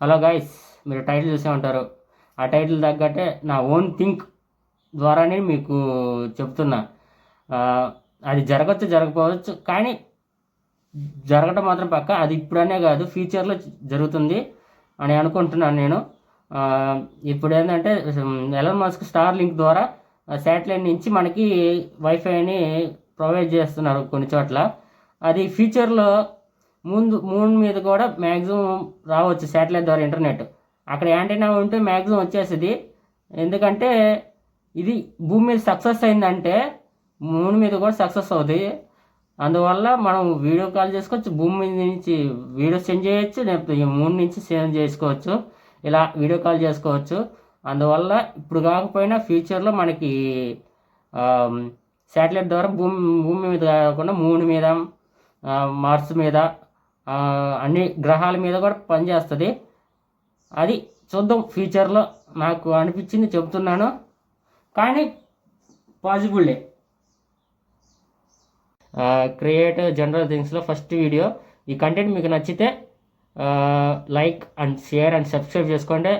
Hello guys మీరు title చూసే ఉంటారు. ఆ టైటిల్ తగ్గట్టే నా ఓన్ థింక్ ద్వారానే మీకు చెప్తున్నా. అది జరగచ్చు జరగకపోవచ్చు కానీ జరగడం మాత్రం పక్క. అది ఇప్పుడనే కాదు ఫ్యూచర్లో జరుగుతుంది అని అనుకుంటున్నాను నేను. ఇప్పుడు ఏంటంటే ఎలన్ మస్క్ స్టార్ లింక్ ద్వారా శాటిలైట్ నుంచి మనకి వైఫైని ప్రొవైడ్ చేస్తున్నారు కొన్ని చోట్ల. అది ఫ్యూచర్లో ముందు మూన్ మీద కూడా మ్యాక్సిమం రావచ్చు శాటిలైట్ ద్వారా ఇంటర్నెట్. అక్కడ యాంటీనా ఉంటే మ్యాక్సిమం వచ్చేస్తుంది. ఎందుకంటే ఇది భూమి మీద సక్సెస్ అయిందంటే మూన్ మీద కూడా సక్సెస్ అవుతుంది అందువల్ల మనం వీడియో కాల్ చేసుకోవచ్చు భూమి మీద నుంచి వీడియో సెండ్ చేయొచ్చు లేకపోతే మూడు మూన్ నుంచి సెండ్ చేసుకోవచ్చు. ఇలా వీడియో కాల్ చేసుకోవచ్చు. అందువల్ల ఇప్పుడు కాకపోయినా ఫ్యూచర్లో మనకి శాటిలైట్ ద్వారా భూమి భూమి మీద కాకుండా మూన్ మీద మార్స్ మీద అన్ని గ్రహాల మీద కూడా పనిచేస్తుంది. అది చూద్దాం ఫ్యూచర్లో నాకు అనిపించింది చెప్తున్నాను కానీ పాజిబుల్లే క్రియేట్ జనరల్ థింగ్స్లో ఫస్ట్ వీడియో ఈ కంటెంట్ మీకు నచ్చితే like and share and subscribe చేసుకోండి.